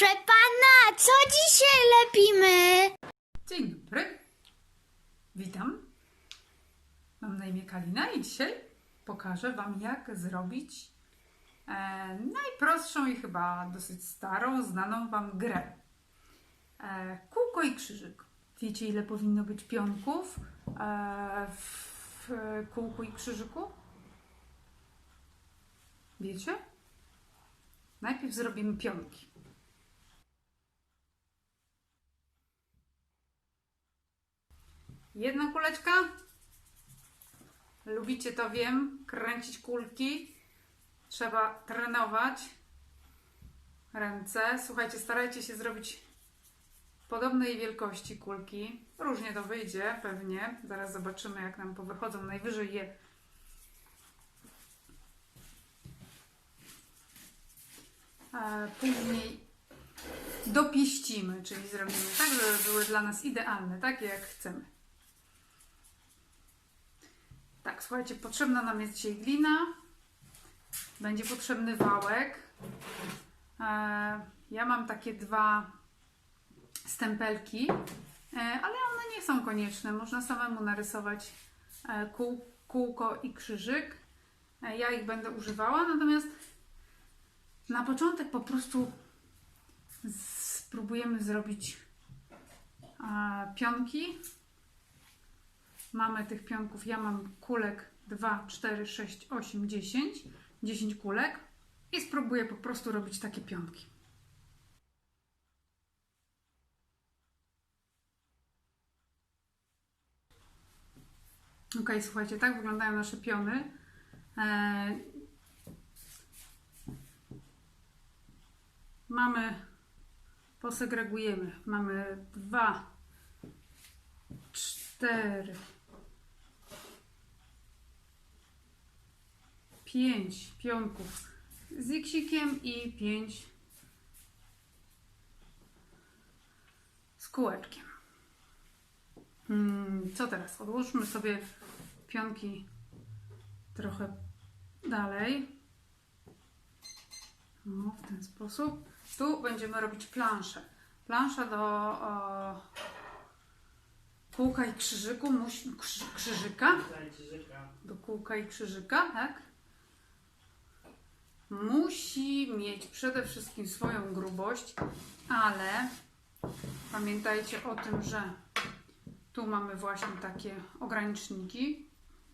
Proszę pana, co dzisiaj lepimy? Dzień dobry. Witam. Mam na imię Kalina i dzisiaj pokażę Wam, jak zrobić e, najprostszą i chyba dosyć starą, znaną Wam grę. E, kółko i krzyżyk. Wiecie, ile powinno być pionków e, w, kółku i krzyżyku? Wiecie? Najpierw zrobimy pionki. Jedna kuleczka. Lubicie to, wiem. Kręcić kulki. Trzeba trenować ręce. Słuchajcie, starajcie się zrobić podobnej wielkości kulki. Różnie to wyjdzie, pewnie. Zaraz zobaczymy, jak nam powychodzą. Najwyżej je e, później dopieścimy, czyli zrobimy tak, żeby były dla nas idealne, takie jak chcemy. Tak, słuchajcie, potrzebna nam jest dzisiaj glina, będzie potrzebny wałek. E, ja mam takie dwa stempelki, e, ale one nie są konieczne. Można samemu narysować e, kół, kółko i krzyżyk. Ja ich będę używała, natomiast na początek po prostu spróbujemy zrobić pionki. Mamy tych pionków, ja mam kulek 2, 4, 6, 8, 10. 10 kulek i spróbuję po prostu robić takie pionki. Ok, słuchajcie, tak wyglądają nasze piony. E, mamy, posegregujemy. Mamy dwa, cztery, pięć pionków z iksikiem i pięć z kółeczkiem. Hmm, co teraz? Odłóżmy sobie pionki trochę dalej. No, w ten sposób. Tu będziemy robić planszę. Plansza do o, kółka i krzyżyku, musi, krzy, krzyżyka. Do kółka i krzyżyka, tak? Musi mieć przede wszystkim swoją grubość, ale pamiętajcie o tym, że tu mamy właśnie takie ograniczniki,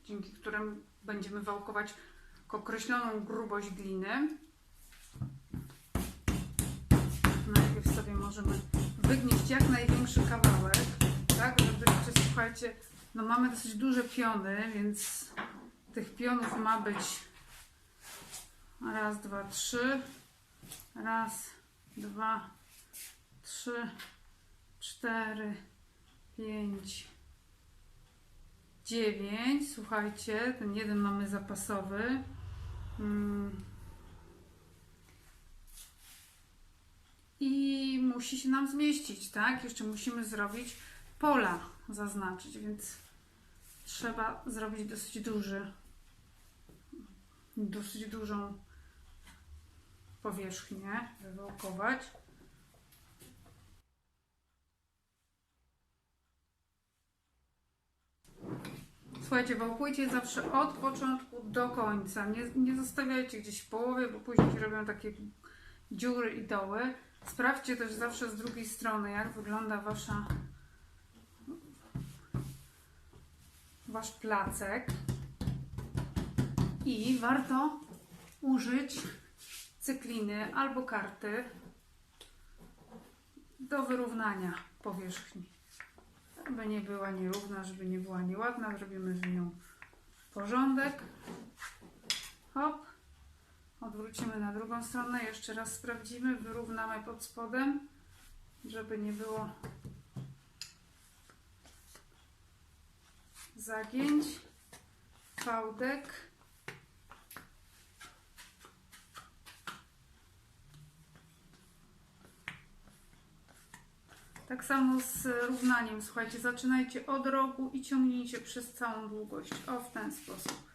dzięki którym będziemy wałkować określoną grubość gliny. Najpierw sobie możemy wygnieść jak największy kawałek, tak, żebyście, słuchajcie, no mamy dosyć duże piony, więc tych pionów ma być raz, dwa, trzy, raz, dwa, trzy, cztery, pięć, dziewięć. Słuchajcie, ten jeden mamy zapasowy. Mm. I musi się nam zmieścić, tak? Jeszcze musimy zrobić pola, zaznaczyć, więc trzeba zrobić dosyć duży, dosyć dużą powierzchnię, wywałkować. Słuchajcie, wałkujcie zawsze od początku do końca. Nie, nie zostawiajcie gdzieś w połowie, bo później się robią takie dziury i doły. Sprawdźcie też zawsze z drugiej strony, jak wygląda wasza wasz placek. I warto użyć cykliny albo karty do wyrównania powierzchni. Żeby nie była nierówna, żeby nie była nieładna, zrobimy z nią porządek. Hop. Odwrócimy na drugą stronę, jeszcze raz sprawdzimy, wyrównamy pod spodem, żeby nie było zagięć, fałdek. Tak samo z równaniem. Słuchajcie, zaczynajcie od rogu i ciągnijcie przez całą długość. O, w ten sposób.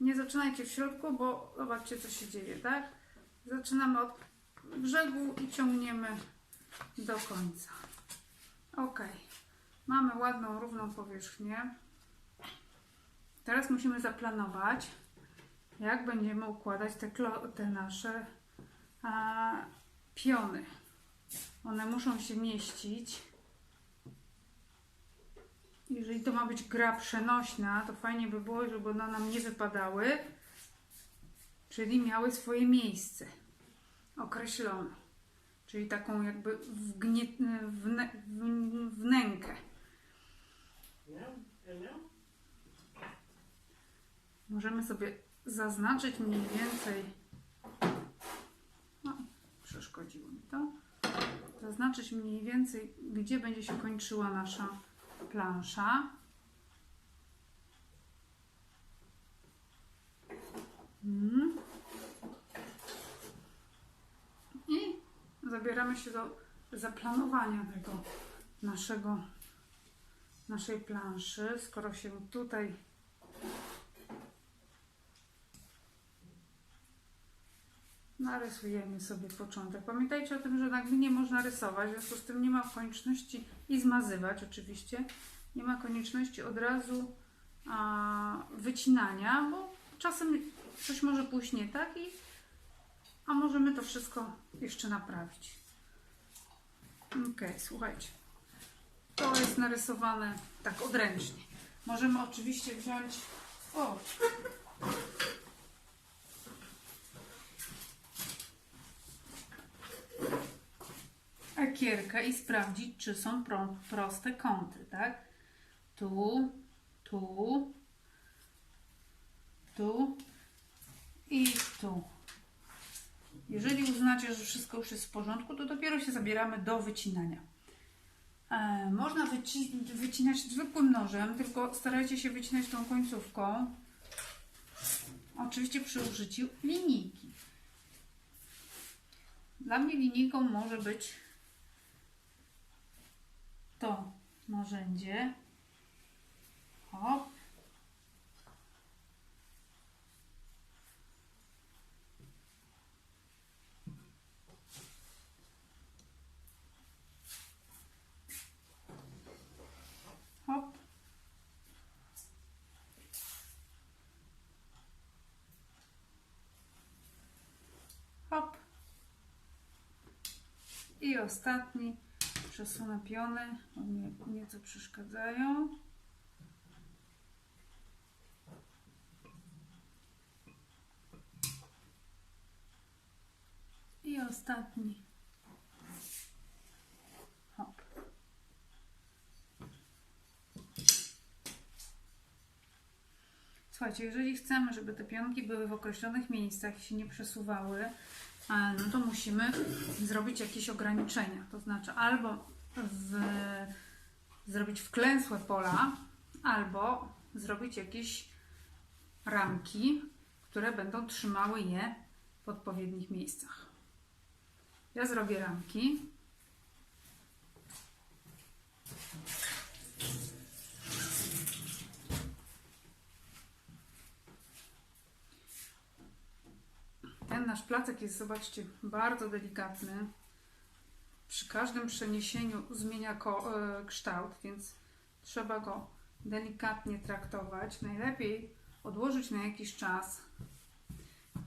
Nie zaczynajcie w środku, bo zobaczcie, co się dzieje, tak? Zaczynamy od brzegu i ciągniemy do końca. Ok, mamy ładną, równą powierzchnię. Teraz musimy zaplanować, jak będziemy układać te, te nasze a, piony. One muszą się mieścić. Jeżeli to ma być gra przenośna, to fajnie by było, żeby one nam nie wypadały, czyli miały swoje miejsce określone. Czyli taką jakby wgnie, wnę, wnękę. Możemy sobie zaznaczyć mniej więcej. No, przeszkodziło mi to. Zaznaczyć mniej więcej, gdzie będzie się kończyła nasza plansza. Mm. I zabieramy się do zaplanowania tego naszego naszej planszy. Skoro się tutaj narysujemy sobie początek. Pamiętajcie o tym, że na glinie można rysować, w związku z tym nie ma konieczności i zmazywać oczywiście. Nie ma konieczności od razu a, wycinania, bo czasem coś może pójść nie tak i a możemy to wszystko jeszcze naprawić. Ok, słuchajcie. To jest narysowane tak odręcznie. Możemy oczywiście wziąć. O! Ekierkę i sprawdzić, czy są pro, proste kąty, tak? Tu, tu, tu i tu. Jeżeli uznacie, że wszystko już jest w porządku, to dopiero się zabieramy do wycinania. E, można wyci wycinać zwykłym nożem, tylko starajcie się wycinać tą końcówką. Oczywiście przy użyciu linijki. Dla mnie linijką może być to narzędzie. Hop. Hop. Hop. I ostatni przesunę piony, bo mnie nieco przeszkadzają. I ostatni. Hop. Słuchajcie, jeżeli chcemy, żeby te pionki były w określonych miejscach i się nie przesuwały, no to musimy zrobić jakieś ograniczenia. To znaczy albo w, zrobić wklęsłe pola, albo zrobić jakieś ramki, które będą trzymały je w odpowiednich miejscach. Ja zrobię ramki. Ten nasz placek jest, zobaczcie, bardzo delikatny. Przy każdym przeniesieniu zmienia e, kształt, więc trzeba go delikatnie traktować. Najlepiej odłożyć na jakiś czas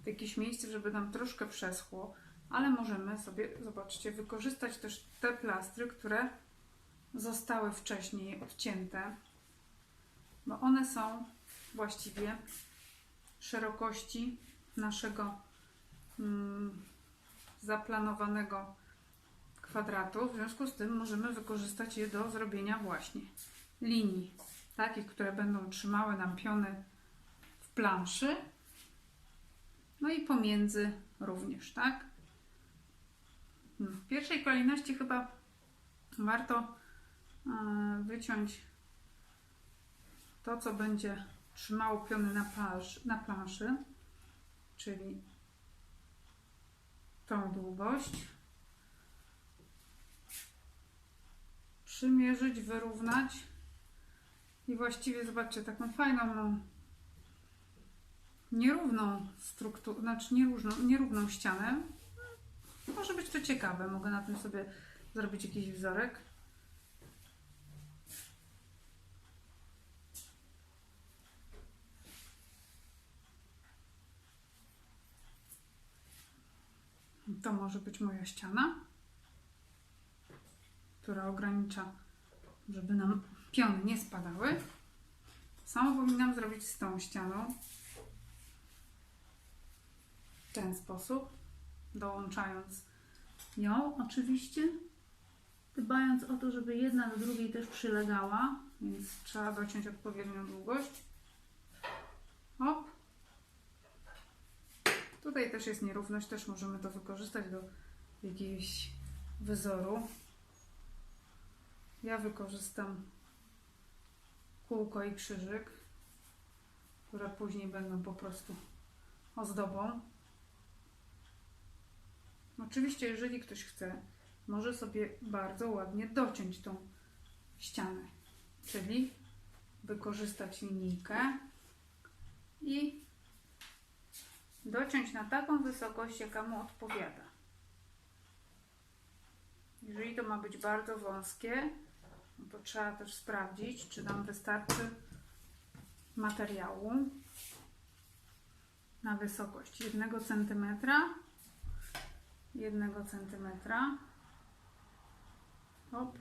w jakieś miejsce, żeby nam troszkę przeschło, ale możemy sobie, zobaczcie, wykorzystać też te plastry, które zostały wcześniej odcięte, bo one są właściwie szerokości naszego zaplanowanego kwadratu. W związku z tym możemy wykorzystać je do zrobienia właśnie linii, takich, które będą trzymały nam piony w planszy. No i pomiędzy również, tak? Hmm, W pierwszej kolejności chyba warto e, wyciąć to, co będzie trzymało piony na planszy, czyli tą długość. Przymierzyć, wyrównać i właściwie zobaczcie taką fajną, no, nierówną strukturę, znaczy nierówną, nierówną ścianę. Może być to ciekawe. Mogę na tym sobie zrobić jakiś wzorek. To może być moja ściana, która ogranicza, żeby nam piony nie spadały. Samo powinnam zrobić z tą ścianą. W ten sposób, dołączając ją oczywiście, dbając o to, żeby jedna do drugiej też przylegała, więc trzeba dociąć odpowiednią długość. Hop. Tutaj też jest nierówność, też możemy to wykorzystać do jakiegoś wyzoru. Ja wykorzystam kółko i krzyżyk, które później będą po prostu ozdobą. Oczywiście, jeżeli ktoś chce, może sobie bardzo ładnie dociąć tą ścianę, czyli wykorzystać linijkę i dociąć na taką wysokość, jaka mu odpowiada. Jeżeli to ma być bardzo wąskie, no to trzeba też sprawdzić, czy nam wystarczy materiału na wysokość 1 cm, 1 cm. Hop.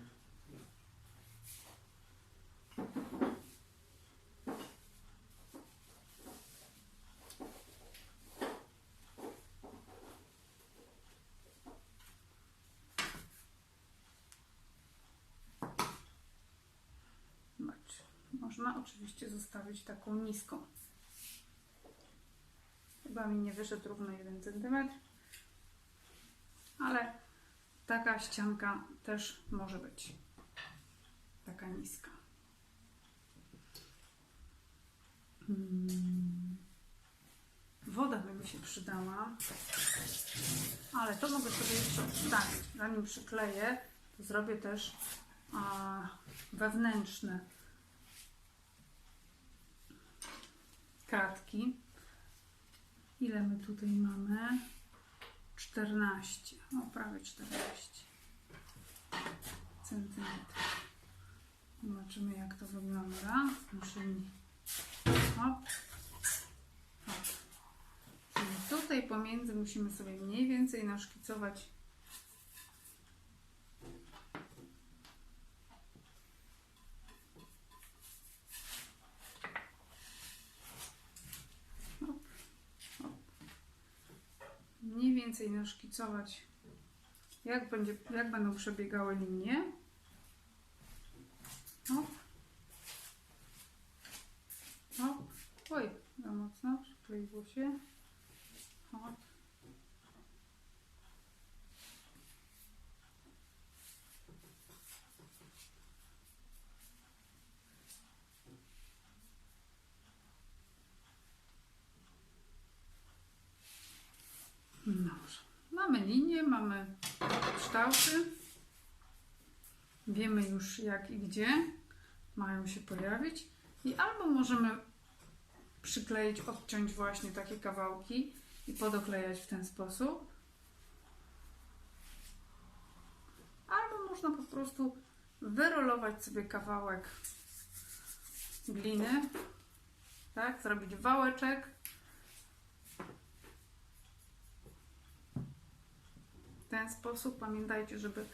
Można oczywiście zostawić taką niską. Chyba mi nie wyszedł równo 1 cm, ale taka ścianka też może być. Taka niska. Hmm. Woda by mi się przydała, ale to mogę sobie jeszcze odstawić. Zanim przykleję, to zrobię też a, wewnętrzne kratki. Ile my tutaj mamy? 14, no prawie 14 centymetrów. Zobaczymy jak to wygląda naszymi. Hop. Hop. Tutaj pomiędzy musimy sobie mniej więcej naszkicować Hop, hop. Mniej więcej naszkicować, jak, będzie, jak będą przebiegały linie. Hop. Hop. Oj, za mocno, przykleiło się. Hop. Dobrze. Mamy linię, mamy kształty. Wiemy już jak i gdzie mają się pojawić. I albo możemy przykleić, odciąć właśnie takie kawałki i podoklejać w ten sposób. Albo można po prostu wyrolować sobie kawałek gliny, tak, zrobić wałeczek ten sposób. Pamiętajcie, żeby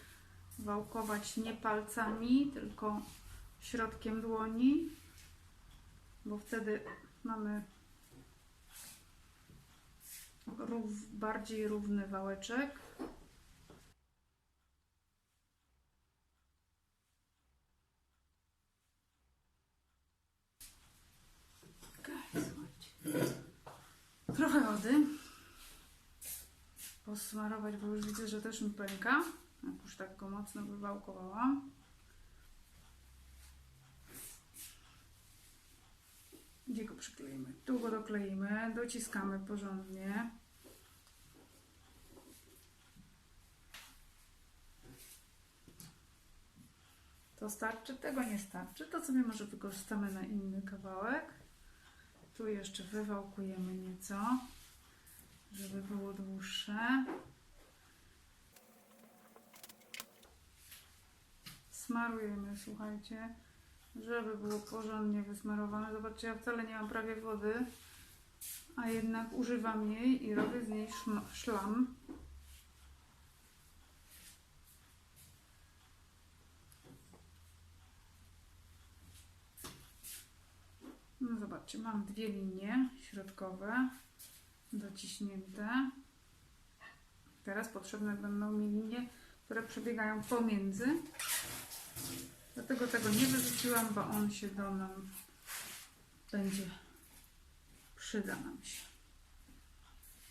wałkować nie palcami, tylko środkiem dłoni, bo wtedy mamy rów, bardziej równy wałeczek. Trochę wody posmarować, bo już widzę, że też mi pęka. Jak już tak go mocno wywałkowałam. Gdzie go przykleimy? Tu go dokleimy, dociskamy porządnie. To starczy? Tego nie starczy. To sobie może wykorzystamy na inny kawałek. Tu jeszcze wywałkujemy nieco żeby było dłuższe. Smarujemy, słuchajcie, żeby było porządnie wysmarowane. Zobaczcie, ja wcale nie mam prawie wody, a jednak używam jej i robię z niej szlam. No zobaczcie, mam dwie linie środkowe dociśnięte. Teraz potrzebne będą mi linie, które przebiegają pomiędzy. Dlatego tego nie wyrzuciłam, bo on się do nam będzie przyda nam się.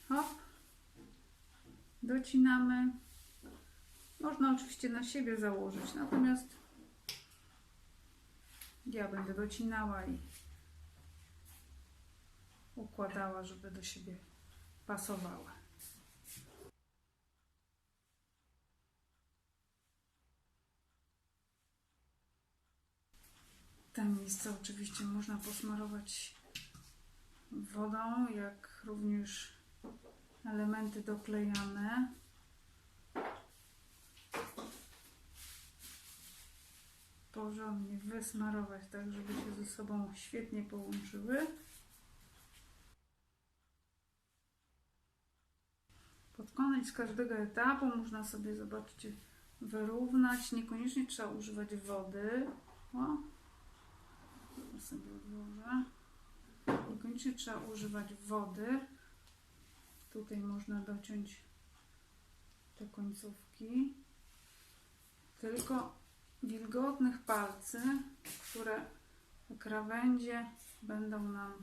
Hop. Docinamy. Można oczywiście na siebie założyć, natomiast ja będę docinała i układała, żeby do siebie pasowały. Te miejsca oczywiście można posmarować wodą, jak również elementy doklejane. Porządnie wysmarować, tak żeby się ze sobą świetnie połączyły. Pod koniec każdego etapu można sobie, zobaczcie, wyrównać. Niekoniecznie trzeba używać wody. O, sobie odłożę. Niekoniecznie trzeba używać wody. Tutaj można dociąć te końcówki. Tylko wilgotnych palcy, które krawędzie będą nam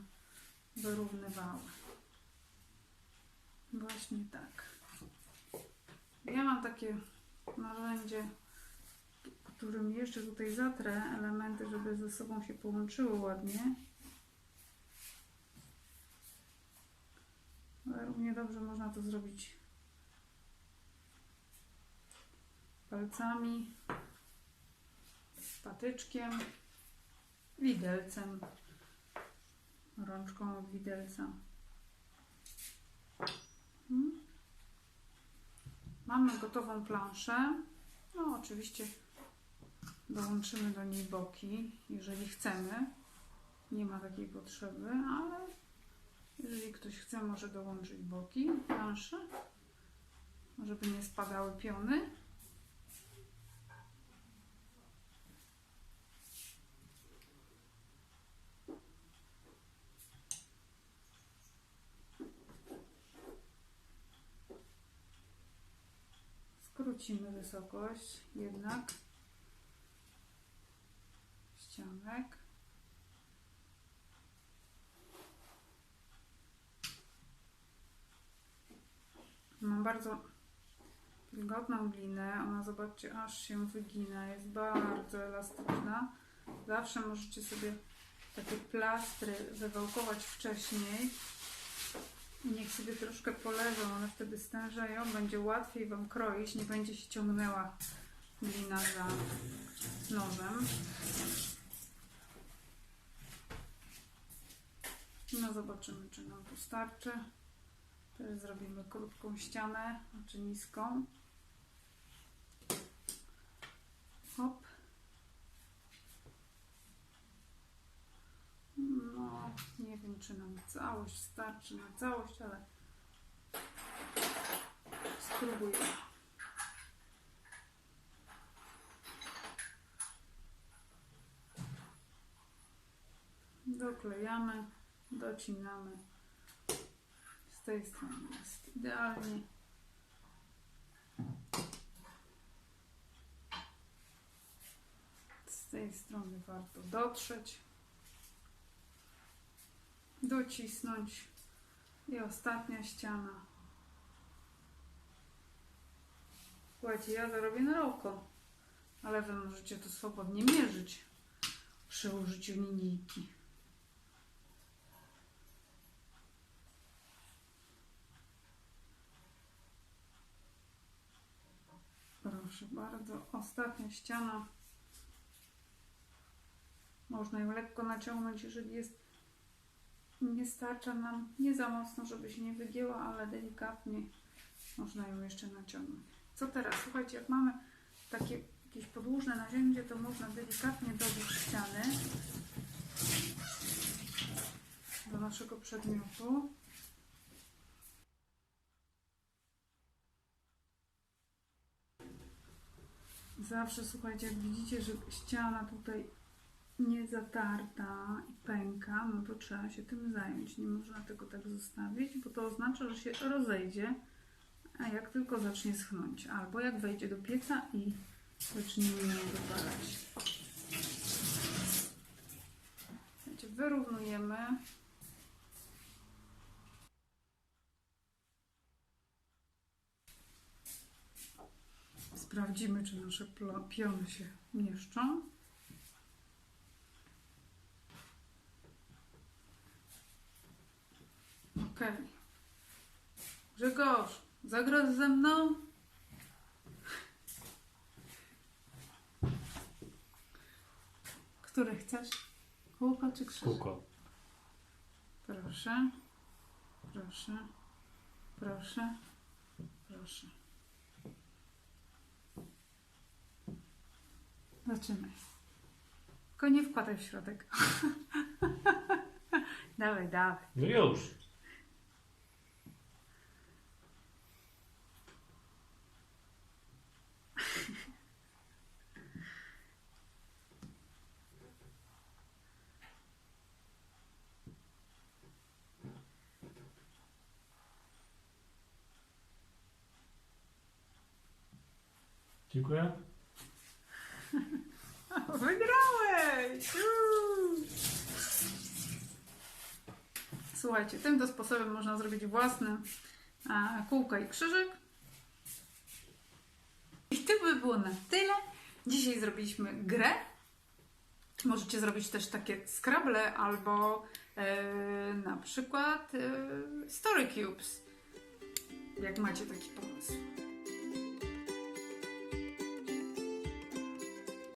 wyrównywały. Właśnie tak. Ja mam takie narzędzie, którym jeszcze tutaj zatrę elementy, żeby ze sobą się połączyły ładnie. Równie dobrze można to zrobić palcami, patyczkiem, widelcem, rączką od widelca. Mamy gotową planszę. No, oczywiście dołączymy do niej boki, jeżeli chcemy. Nie ma takiej potrzeby, ale jeżeli ktoś chce, może dołączyć boki planszy, żeby nie spadały piony. Wysokość jednak ścianek. Mam bardzo wilgotną glinę. Ona, zobaczcie, aż się wygina. Jest bardzo elastyczna. Zawsze możecie sobie takie plastry wywałkować wcześniej. Niech sobie troszkę poleżą, one wtedy stężeją. Będzie łatwiej Wam kroić, nie będzie się ciągnęła glina za nożem. No zobaczymy, czy nam tu starczy. Teraz zrobimy krótką ścianę, znaczy niską. Hop. No, nie wiem, czy nam całość starczy na całość, ale spróbuję. Doklejamy, docinamy. Z tej strony jest idealnie. Z tej strony warto dotrzeć, docisnąć i ostatnia ściana. Słuchajcie, ja to robię na oko, ale wy możecie to swobodnie mierzyć przy użyciu linijki. Proszę bardzo, ostatnia ściana. Można ją lekko naciągnąć, jeżeli jest nie starcza nam nie za mocno, żeby się nie wygięła, ale delikatnie można ją jeszcze naciągnąć. Co teraz? Słuchajcie, jak mamy takie jakieś podłużne narzędzie, to można delikatnie dobić ściany do naszego przedmiotu. Zawsze słuchajcie, jak widzicie, że ściana tutaj nie zatarta i pęka, no to trzeba się tym zająć. Nie można tego tak zostawić, bo to oznacza, że się rozejdzie, a jak tylko zacznie schnąć, albo jak wejdzie do pieca i zacznie ją wypalać. Słuchajcie, wyrównujemy. Sprawdzimy, czy nasze piony się mieszczą. Okej. Grzegorz, zagrasz ze mną? Który chcesz? Kółko czy krzyż? Kółko. Proszę. Proszę. Proszę. Proszę. Zaczynaj. Tylko nie wkładaj w środek. dawaj, dawaj. No już. Dziękuję. Wygrałeś! Słuchajcie, tym to sposobem można zrobić własne kółka i krzyżyk. I to by było na tyle. Dzisiaj zrobiliśmy grę. Możecie zrobić też takie Scrabble albo e, na przykład e, Story Cubes, jak macie taki pomysł.